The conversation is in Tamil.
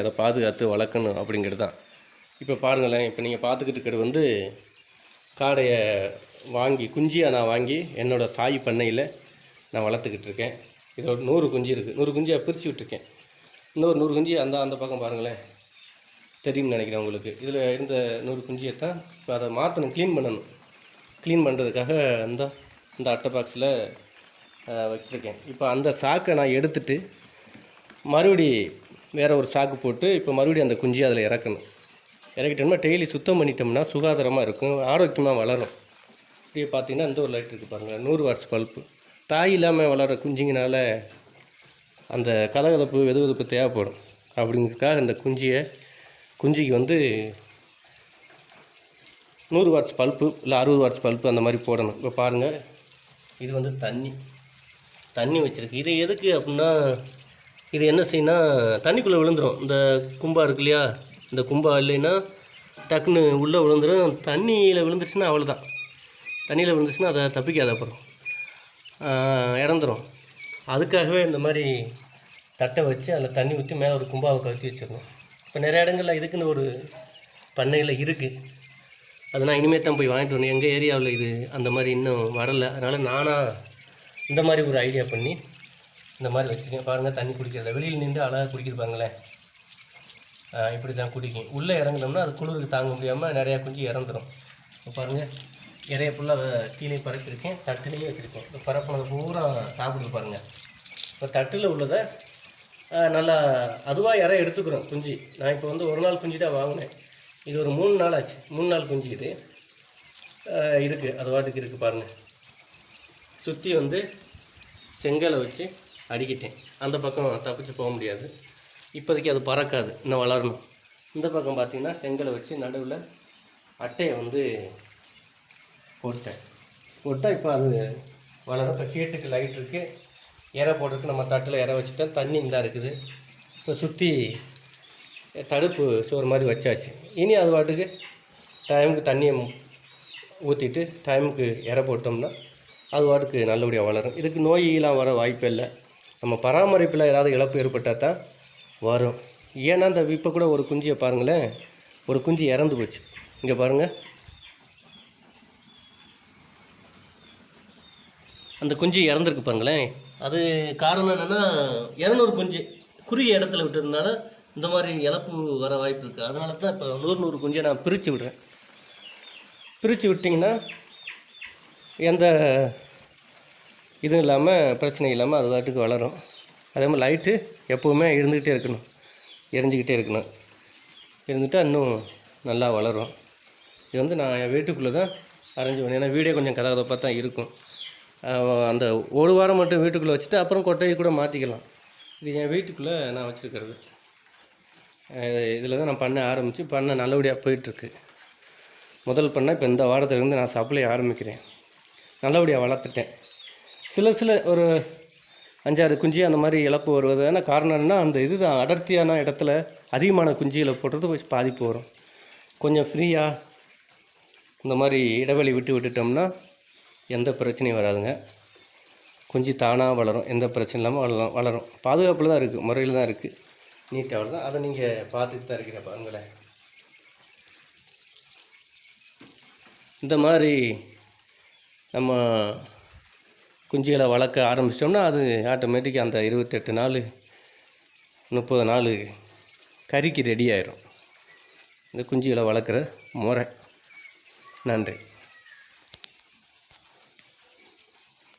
அதை பாதுகாத்து வளர்க்கணும் அப்படிங்கிறது தான். இப்போ பாருங்களேன் இப்போ நீங்கள் பார்த்துக்கிட்டு இருக்கிறது வந்து காடையை வாங்கி குஞ்சியாக நான் வாங்கி என்னோடய சாய் பண்ணையில் நான் வளர்த்துக்கிட்டு இருக்கேன். இதோட நூறு குஞ்சு இருக்குது நூறு குஞ்சியாக பிரித்து விட்டுருக்கேன். இன்னொரு நூறு குஞ்சு அந்த அந்த பக்கம் பாருங்களேன். தெரியும்னு நினைக்கிறேன் உங்களுக்கு. இதில் இருந்த நூறு குஞ்சியை தான் இப்போ அதை மாற்றணும் க்ளீன் பண்ணணும். க்ளீன் பண்ணுறதுக்காக அந்த இந்த அட்டை பாக்ஸில் வச்சுருக்கேன். இப்போ அந்த சாக்கை நான் எடுத்துட்டு மறுபடி வேறு ஒரு சாக்கு போட்டு இப்போ மறுபடியும் அந்த குஞ்சியை அதில் இறக்கணும். இறக்கிட்டோம்னா டெய்லி சுத்தம் பண்ணிட்டோம்னா சுகாதாரமாக இருக்கும் ஆரோக்கியமாக வளரும். இப்படியே பார்த்தீங்கன்னா இந்த ஒரு லைட் இருக்குது பாருங்கள் நூறு வாட்ஸ் பல்ப்பு தாய் இல்லாமல் வளர்கிற குஞ்சிங்கனால அந்த கதகதப்பு வெதுவெதுப்பு தேவைப்படும். அப்படிங்கிறதுக்காக இந்த குஞ்சியை குஞ்சிக்கு வந்து நூறு வாட்ஸ் பல்ப்பு இல்லை அறுபது வாட்ஸ் பல்ப்பு அந்த மாதிரி போடணும். இப்போ பாருங்கள் இது வந்து தண்ணி. தண்ணி வச்சுருக்கு. இது எதுக்கு அப்படின்னா இது என்ன செய்யணும் தண்ணிக்குள்ளே விழுந்துடும் இந்த கும்பா இருக்கு இல்லையா? இந்த கும்பா இல்லைன்னா டக்குன்னு உள்ளே விழுந்துடும் தண்ணியில் விழுந்துருச்சுன்னா அவ்வளோதான் தண்ணியில் விழுந்துச்சுன்னா அதை தப்பிக்காத அப்புறம். இறந்துடும் இறந்துரும். அதுக்காகவே இந்த மாதிரி தட்டை வச்சு அதில் தண்ணி ஊற்றி மேலே ஒரு கும்பாவை கவுத்தி வச்சிடணும். இப்போ நிறைய இடங்களில் இதுக்குன்னு ஒரு பண்ணையில் இருக்குது அது நான் இனிமேல் தான் போய் வாங்கிட்டு வரணும். எங்கள் ஏரியாவில் இது அந்த மாதிரி இன்னும் வரலை. அதனால் நானாக இந்த மாதிரி ஒரு ஐடியா பண்ணி இந்த மாதிரி வச்சுருக்கேன் பாருங்கள் தண்ணி குடிக்கிறத. வெளியில் நின்று அழகாக குடிக்கிது இப்படி தான் குடிக்கும். உள்ளே இறங்குனோம்னா அது குளிருக்கு தாங்க முடியாமல் நிறையா குஞ்சு இறந்துரும். இப்போ பாருங்கள் இறைய ஃபுல்லாக கீழே பரப்பியிருக்கேன் தட்டுலேயும் வச்சுருக்கேன். இப்போ பரப்புனது பூரா சாப்பிடுது பாருங்கள் இப்போ தட்டில் உள்ளதை நல்லா அதுவாக இறை எடுத்துக்கிறோம் குஞ்சு. நான் இப்போ வந்து ஒரு நாள் குஞ்சு தான் வாங்கினேன். இது ஒரு மூணு நாள் ஆச்சு. மூணு நாள் குஞ்சு இது. இருக்குது அது வாட்டுக்கு இருக்குது பாருங்கள் சுற்றி வந்து செங்கலை வச்சு அடிக்கிட்டேன். அந்த பக்கம் தப்பிச்சு போக முடியாது. இப்போதைக்கு அது பறக்காது. இன்னும் வளரணும். இந்த பக்கம் பார்த்திங்கன்னா செங்கலை வச்சு நடுவில் அட்டையை வந்து போட்டேன். போட்டால் இப்போ அது வளரும் இப்போ ஹீட்டுக்கு லைட் இருக்குது இறை போட்டிருக்கு. நம்ம தட்டில் இறை வச்சுட்டேன். தண்ணி இந்த இருக்குது. இப்போ சுற்றி தடுப்பு சோறு மாதிரி வச்சாச்சு. இனி அது பாட்டுக்கு டைமுக்கு தண்ணியை ஊற்றிட்டு டைமுக்கு இறை போட்டோம்னா அது பாட்டுக்கு நல்லபடியாக வளரும். இதுக்கு நோயெல்லாம் வர வாய்ப்பே இல்லை. நம்ம பராமரிப்பில் ஏதாவது இழப்பு ஏற்பட்டால் தான் வரும். ஏன்னா அந்த இப்போ கூட ஒரு குஞ்சியை பாருங்களேன். ஒரு குஞ்சு இறந்து போச்சு. இங்கே பாருங்கள் அந்த குஞ்சு இறந்துருக்கு பாருங்களேன். அது காரணம் என்னென்னா இரநூறு குஞ்சு குறுகிய இடத்துல விட்டுறதுனால இந்த மாதிரி இழப்பு வர வாய்ப்பு இருக்குது அதனால தான் இப்போ நூறு நூறு குஞ்சை நான் பிரித்து விடுறேன். பிரித்து விட்டிங்கன்னா எந்த இதுவும் இல்லாமல் பிரச்சனை இல்லாமல் அது வாட்டுக்கு வளரும். அதே மாதிரி லைட்டு எப்போவுமே இருந்துக்கிட்டே இருக்கணும். எரிஞ்சிக்கிட்டே இருக்கணும். இருந்துட்டால் இன்னும் நல்லா வளரும். இது வந்து நான் என் வீட்டுக்குள்ளே தான் அரேஞ்ச் பண்ணேன் ஏன்னா வீடே கொஞ்சம் கதகதப்பாக தான் இருக்கும். அந்த ஒரு வாரம் மட்டும் வீட்டுக்குள்ளே வச்சுட்டு அப்புறம் கொட்டையை கூட மாற்றிக்கலாம் இது என் வீட்டுக்குள்ளே நான் வச்சுருக்கிறது. இதில் தான் நான் பண்ண ஆரம்பித்து பண்ண நல்லபடியாக போயிட்டுருக்கு. முதல் பண்ண இப்போ இந்த வாரத்துலேருந்து நான் சப்ளை ஆரம்பிக்கிறேன். நல்லபடியாக வளர்த்துட்டேன். சில சில ஒரு அஞ்சாறு குஞ்சு அந்த மாதிரி இழப்பு வருவதான காரணம் என்னன்னா அந்த இதுதான். அடர்த்தியான இடத்துல அதிகமான குஞ்சுகளை போடுறது கொஞ்சம் பாதிப்பு வரும். கொஞ்சம் ஃப்ரீயாக இந்த மாதிரி இடைவெளி விட்டு விட்டுட்டோம்னா எந்த பிரச்சனையும் வராதுங்க. குஞ்சு தானாக வளரும். எந்த பிரச்சனையும் இல்லாமல் வளரும். வளரும். பாதுகாப்பில் தான் இருக்குது முறையில் தான் இருக்குது நீட்டாக வளரும். அதை நீங்கள் பார்த்துட்டு தான் இருக்கிற பாருங்களேன் இந்த மாதிரி நம்ம குஞ்சுகளை வளர்க்க ஆரம்பிச்சிட்டோம்னா அது ஆட்டோமேட்டிக்காக அந்த இருபத்தெட்டு நாள் முப்பது நாள் கறிக்கு ரெடி ஆயிரும். இந்த குஞ்சுகளை வளர்க்குற முறை. நன்றி.